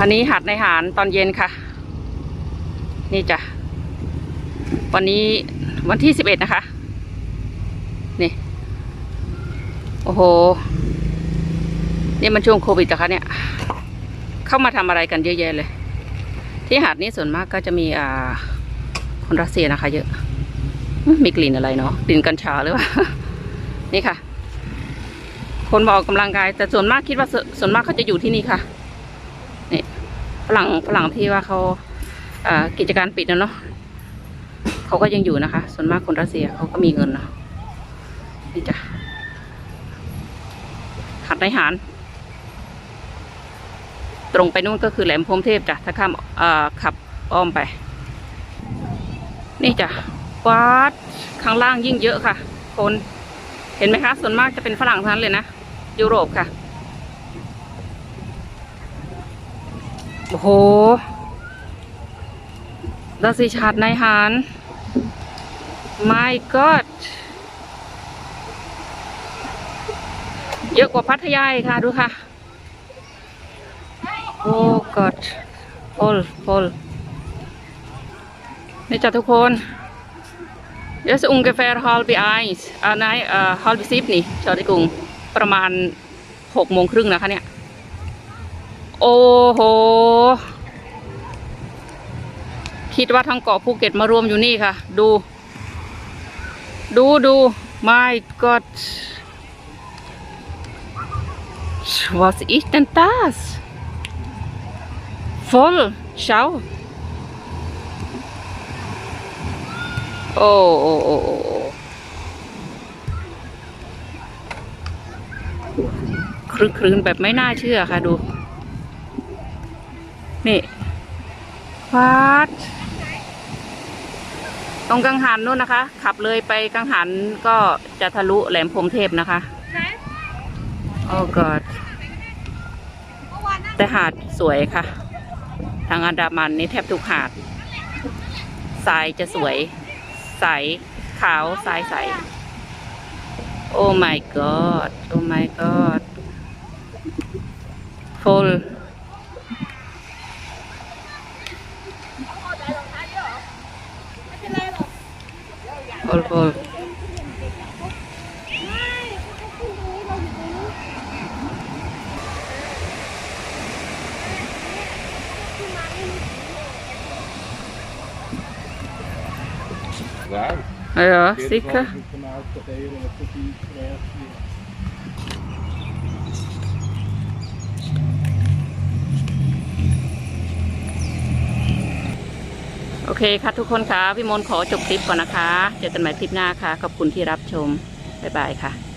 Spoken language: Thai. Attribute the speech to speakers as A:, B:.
A: วันนี้หัดในหารตอนเย็นค่ะ นี่จ้ะ วันนี้วันที่สิบเอ็ดนะคะ นี่ โอ้โห นี่มันช่วงโควิดเหรอะคะเนี่ย เข้ามาทำอะไรกันเยอะแยะเลย ที่หาดนี้ส่วนมากก็จะมีอ่า คนรัสเซียนะคะ เยอะ มีกลิ่นอะไรเนาะ กลิ่นกัญชาหรือเปล่า นี่ค่ะ คนมาออกกำลังกาย แต่ส่วนมากคิดว่าส่วนมากเขาจะอยู่ที่นี่ค่ะ ฝรั่งฝรั่งที่ว่าเขาอ่ากิจการปิดนะเนาะเขาก็ยังอยู่นะคะ ส่วนมากคนรัสเซียเขาก็มีเงินเนาะนี่จ้ะหัดในหาร ตรงไปนู่นก็คือแหลมพรมเทพจ้ะถ้าข้ามเอ่อขับอ้อมไป นี่จ้ะวัดข้างล่างยิ่งเยอะค่ะ คน เห็นไหมคะ ส่วนมากจะเป็นฝรั่งทั้งนั้นเลยนะ ยุโรปค่ะ โอ้โหดาสิชาดในหาร my god เยอะกว่าพัทยาค่ะดูค่ะ โอ้ god พลพลนี่จ้ะทุกคน Yes ungefähr halb eins อ่าไหนอ่อ halb sieb นี่ชอติกุงประมาณหกโมงครึ่งนะคะเนี่ย โอ้โห คิดว่าทั้งเกาะภูเก็ตมารวมอยู่นี่ค่ะ ดู ดูดู my god was ist denn das voll schau โอ้โอ้โอ้โอ้โอ้ครึกครืนแบบไม่น่าเชื่อค่ะดู นี่วัดตรงกังหันนู่นนะคะ ขับเลยไปกังหันก็จะทะลุแหลมพรหมเทพนะคะ โอ้กอดแต่หาดสวยค่ะ ทางอันดามันนี่แทบทุกหาดทรายจะสวย ใส ขาวทรายใส โอ้ my god โอ้ my god full โอ้โหเออสิคะ โอเคค่ะทุกคนค่ะพี่มนขอจบคลิปก่อนนะคะ เจอกันใหม่คลิปหน้าค่ะ ขอบคุณที่รับชม บ๊ายบายค่ะ